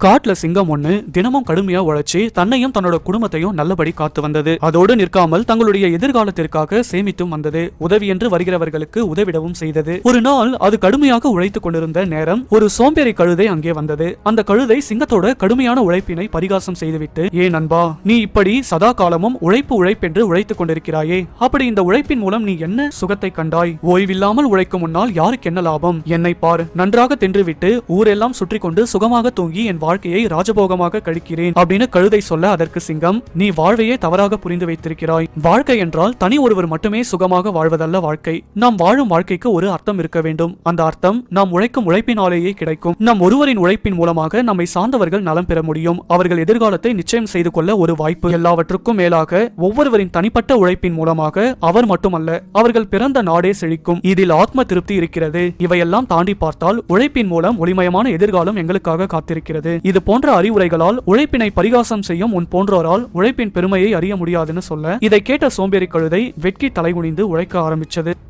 காட்டுல சிங்கம் ஒண்ணு தினமும் கடுமையா உழைச்சி தன்னையும் தன்னோட குடும்பத்தையும் நல்லபடி காத்து வந்தது. அதோடு நிற்காமல் தங்களுடைய எதிர்காலத்திற்காக சேமித்தும் வந்தது. உதவி என்று வருகிறவர்களுக்கு உதவிடவும் செய்தது. ஒரு நாள் அது கடுமையாக உழைத்துக் கொண்டிருந்த நேரம் ஒரு சோம்பேறி கழுதை அங்கே வந்தது. அந்த கழுதை சிங்கத்தோட கடுமையான உழைப்பினை பரிகாசம் செய்துவிட்டு ஏ நண்பா நீ இப்படி சதா காலமும் உழைப்பு உழைப்பென்று உழைத்துக் கொண்டிருக்கிறாயே. அப்படி இந்த உழைப்பின் மூலம் நீ என்ன சுகத்தை கண்டாய்? ஓய்வில்லாமல் உழைக்கும் முன்னால் யாருக்கு என்ன லாபம்? என்னை பார். நன்றாக தின்றுவிட்டு ஊரெல்லாம் சுற்றி கொண்டு சுகமாக தூங்கி என் வாழ்க்கையை ராஜபோகமாக கழிக்கிறேன் அப்படின்னு கழுதை சொல்ல அதற்கு சிங்கம் நீ வாழ்வையே தவறாக புரிந்து வைத்திருக்கிறாய். வாழ்க்கை என்றால் தனி ஒருவர் மட்டுமே சுகமாக வாழ்வதல்ல வாழ்க்கை. நாம் வாழும் வாழ்க்கைக்கு ஒரு அர்த்தம் இருக்க வேண்டும். அந்த அர்த்தம் நாம் உழைக்கும் உழைப்பினாலேயே கிடைக்கும். நம் ஒருவரின் உழைப்பின் மூலமாக நம்மை சார்ந்தவர்கள் நலம் பெற முடியும். அவர்கள் எதிர்காலத்தை நிச்சயம் செய்து கொள்ள ஒரு வாய்ப்பு. எல்லாவற்றுக்கும் மேலாக ஒவ்வொருவரின் தனிப்பட்ட உழைப்பின் மூலமாக அவர் மட்டுமல்ல அவர்கள் பிறந்த நாடே செழிக்கும். இதில் ஆத்ம திருப்தி இருக்கிறது. இவையெல்லாம் தாண்டி பார்த்தால் உழைப்பின் மூலம் ஒளிமயமான எதிர்காலம் எங்களுக்காக காத்திருக்கிறது. இது போன்ற அறிவுரைகளால் உழைப்பினை பரிகாசம் செய்யும் உன் போன்றோரால் உழைப்பின் பெருமையை அறிய முடியாதுன்னு சொல்ல இதை கேட்ட சோம்பேறி கழுதை வெட்கி தலைகுனிந்து உழைக்க ஆரம்பிச்சது.